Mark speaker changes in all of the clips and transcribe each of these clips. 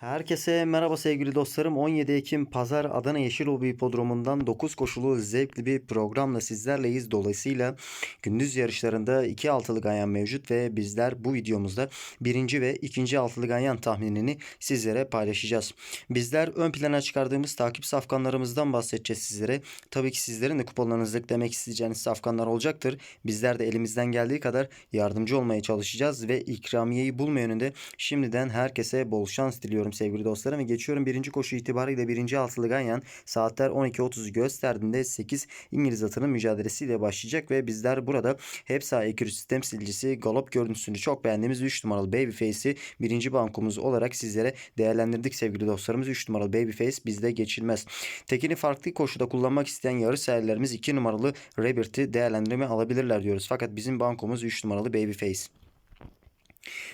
Speaker 1: Herkese merhaba sevgili dostlarım. 17 Ekim Pazar Adana Yeşiloba Hipodromu'ndan 9 koşulu zevkli bir programla sizlerleyiz. Dolayısıyla gündüz yarışlarında 2 altılı ganyan mevcut ve bizler bu videomuzda birinci ve ikinci altılı ganyan tahminini sizlere paylaşacağız. Bizler ön plana çıkardığımız takip safkanlarımızdan bahsedeceğiz sizlere. Tabii ki sizlerin de kuponlarınızda eklemek isteyeceğiniz safkanlar olacaktır. Bizler de elimizden geldiği kadar yardımcı olmaya çalışacağız ve ikramiyeyi bulma yönünde şimdiden herkese bol şans diliyorum sevgili dostlarım ve geçiyorum birinci koşu itibariyle birinci altılı ganyan saatler 12.30'u gösterdiğinde 8 İngiliz atının mücadelesiyle başlayacak ve bizler burada hep sağ ekürüsü temsilcisi galop görüntüsünü çok beğendiğimiz 3 numaralı Babyface'i birinci bankomuz olarak sizlere değerlendirdik sevgili dostlarımız. 3 numaralı Babyface bizde geçilmez. Tekini farklı koşuda kullanmak isteyen yarış seherlerimiz 2 numaralı Rebirth'i değerlendirme alabilirler diyoruz. Fakat bizim bankomuz 3 numaralı Babyface.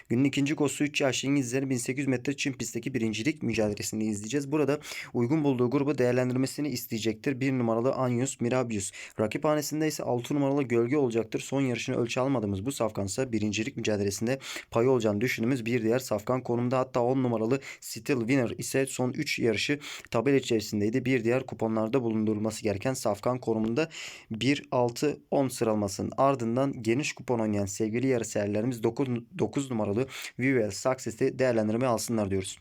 Speaker 1: Günün ikinci koşusu 3 yaşlı İngilizlerin 1800 metre çim pistteki birincilik mücadelesini izleyeceğiz. Burada uygun bulduğu grubu değerlendirmesini isteyecektir. 1 numaralı Anyus Mirabius. Rakip hanesinde ise 6 numaralı Gölge olacaktır. Son yarışını ölçü almadığımız bu safkansa birincilik mücadelesinde payı olacağını düşündüğümüz bir diğer safkan konumda. Hatta 10 numaralı Still Winner ise son 3 yarışı tabela içerisindeydi. Bir diğer kuponlarda bulundurulması gereken safkan konumunda 1-6-10 sıralamasının ardından geniş kupon oynayan sevgili yarı seherlerimiz 9, 9 numaralı Vivel Success'i değerlendirmeye alsınlar diyoruz.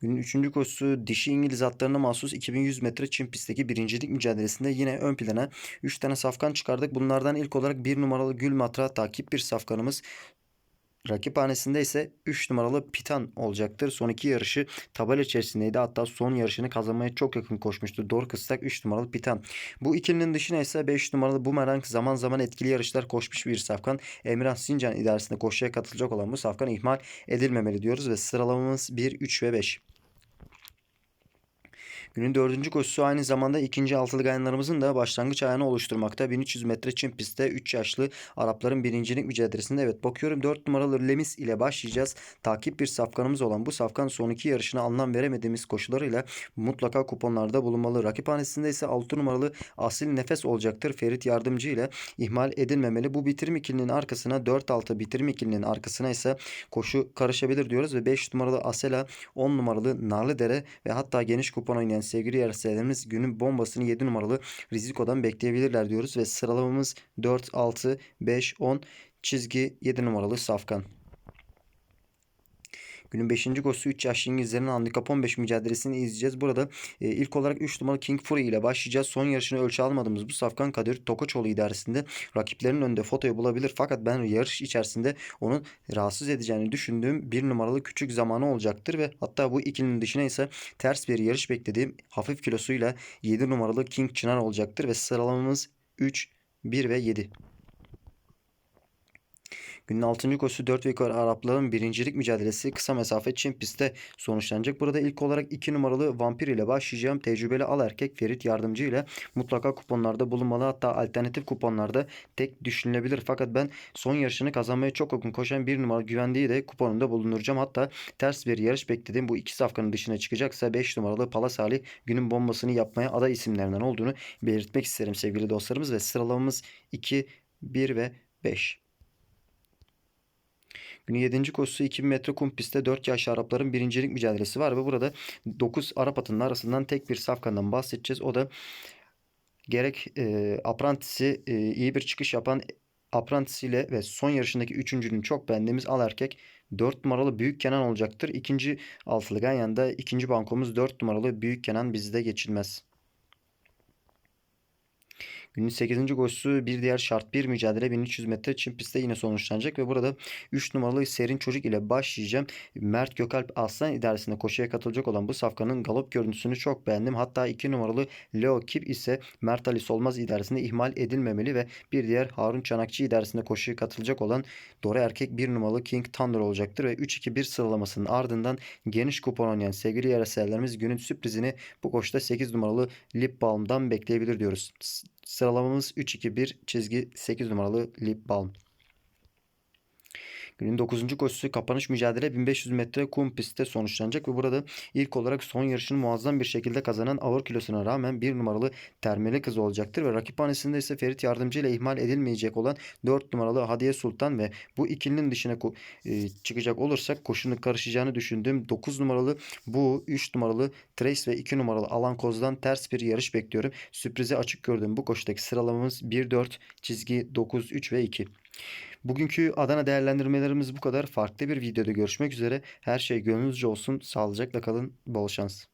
Speaker 1: Günün 3. koşusu dişi İngiliz atlarına mahsus 2100 metre çim pistteki birincilik mücadelesinde yine ön plana 3 tane safkan çıkardık. Bunlardan ilk olarak 1 numaralı Gül Matra takip bir safkanımız. Rakip hanesinde ise 3 numaralı Pitan olacaktır. Son iki yarışı tabela içerisindeydi. Hatta son yarışını kazanmaya çok yakın koşmuştu. Dorcas'tak 3 numaralı Pitan. Bu ikilinin dışına ise 5 numaralı Bumerang zaman zaman etkili yarışlar koşmuş bir safkan. Emrah Sincan idaresinde koşuya katılacak olan bu safkan ihmal edilmemeli diyoruz ve sıralamamız 1, 3 ve 5. Günün dördüncü koşusu aynı zamanda ikinci altılı gayanlarımızın da başlangıç ayağını oluşturmakta. 1300 metre çim pistte 3 yaşlı Arapların birincilik mücadelesinde evet bakıyorum 4 numaralı Lemis ile başlayacağız. Takip bir safkanımız olan bu safkan son iki yarışına anlam veremediğimiz koşularıyla mutlaka kuponlarda bulunmalı. Rakip hanesinde ise 6 numaralı Asil Nefes olacaktır. Ferit Yardımcı ile ihmal edilmemeli. Bu bitirim ikilinin arkasına 4-6 bitirim ikilinin arkasına ise koşu karışabilir diyoruz ve 5 numaralı Asela 10 numaralı Narlıdere ve hatta geniş kupon oynayan sevgili yarışseverlerimiz günün bombasını 7 numaralı Riziko'dan bekleyebilirler diyoruz ve sıralamamız 4, 6, 5, 10 çizgi 7 numaralı Safkan. Günün 5. koşusu 3 yaşlı İngilizlerin handikap 15 mücadelesini izleyeceğiz. Burada e, ilk olarak 3 numaralı King Fury ile başlayacağız. Son yarışını ölçü almadığımız bu Safkan Kadir Tokoçoğlu idaresinde rakiplerinin önünde fotoyu bulabilir. Fakat ben yarış içerisinde onun rahatsız edeceğini düşündüğüm bir numaralı küçük zamanı olacaktır ve hatta bu ikilinin dışına ise ters bir yarış beklediğim hafif kilosuyla 7 numaralı King Çınar olacaktır ve sıralamamız 3, 1 ve 7. Günün 6. koşusu 4 ve Arapların birincilik mücadelesi kısa mesafe Çin pistte sonuçlanacak. Burada ilk olarak 2 numaralı Vampir ile başlayacağım. Tecrübeli al erkek Ferit Yardımcı ile mutlaka kuponlarda bulunmalı. Hatta alternatif kuponlarda tek düşünülebilir. Fakat ben son yarışını kazanmaya çok yakın koşan bir numaralı güvendiği de kuponunda bulunduracağım. Hatta ters bir yarış beklediğim bu iki safkanın dışına çıkacaksa 5 numaralı Palas Ali günün bombasını yapmaya aday isimlerinden olduğunu belirtmek isterim sevgili dostlarımız ve sıralamamız 2, 1 ve 5. Günün 7. koşusu 2000 metre kum pistte 4 yaş Arapların birincilik mücadelesi var ve burada 9 Arap atının arasından tek bir safkandan bahsedeceğiz. O da gerek e, Apprentice'i e, iyi bir çıkış yapan Apprentice ile ve son yarışındaki üçüncünün çok beğendiğimiz al erkek 4 numaralı Büyük Kenan olacaktır. İkinci altılı Ganyan'da ikinci bankomuz 4 numaralı Büyük Kenan bizde geçilmez. Günün 8. koşusu bir diğer şart bir mücadele 1300 metre çim pistte yine sonuçlanacak ve burada 3 numaralı Serin Çocuk ile başlayacağım. Mert Gökalp Aslan idaresinde koşuya katılacak olan bu safkanın galop görüntüsünü çok beğendim. Hatta 2 numaralı Leo Kip ise Mert Ali Solmaz idaresinde ihmal edilmemeli ve bir diğer Harun Çanakçı idaresinde koşuya katılacak olan Dora Erkek 1 numaralı King Thunder olacaktır ve 3-2-1 sıralamasının ardından geniş kupon oynayan sevgili yarışseverlerimiz günün sürprizini bu koşuda 8 numaralı Lip Balm'dan bekleyebilir diyoruz. Sıralamamız 3-2-1 çizgi 8 numaralı Lip Balm. Günün 9. koşusu kapanış mücadele 1500 metre kum pistte sonuçlanacak ve burada ilk olarak son yarışını muazzam bir şekilde kazanan ağır kilosuna rağmen bir numaralı termeli kız olacaktır ve rakip hanesinde ise Ferit Yardımcı ile ihmal edilmeyecek olan 4 numaralı Hadiye Sultan ve bu ikilinin dışına e, çıkacak olursak koşunun karışacağını düşündüğüm 9 numaralı bu 3 numaralı Trace ve 2 numaralı Alan Koz'dan ters bir yarış bekliyorum. Sürprize açık gördüğüm bu koşudaki sıralamamız 1-4 çizgi 9 3 ve 2. Bugünkü Adana değerlendirmelerimiz bu kadar. Farklı bir videoda görüşmek üzere. Her şey gönlünüzce olsun. Sağlıcakla kalın. Bol şans.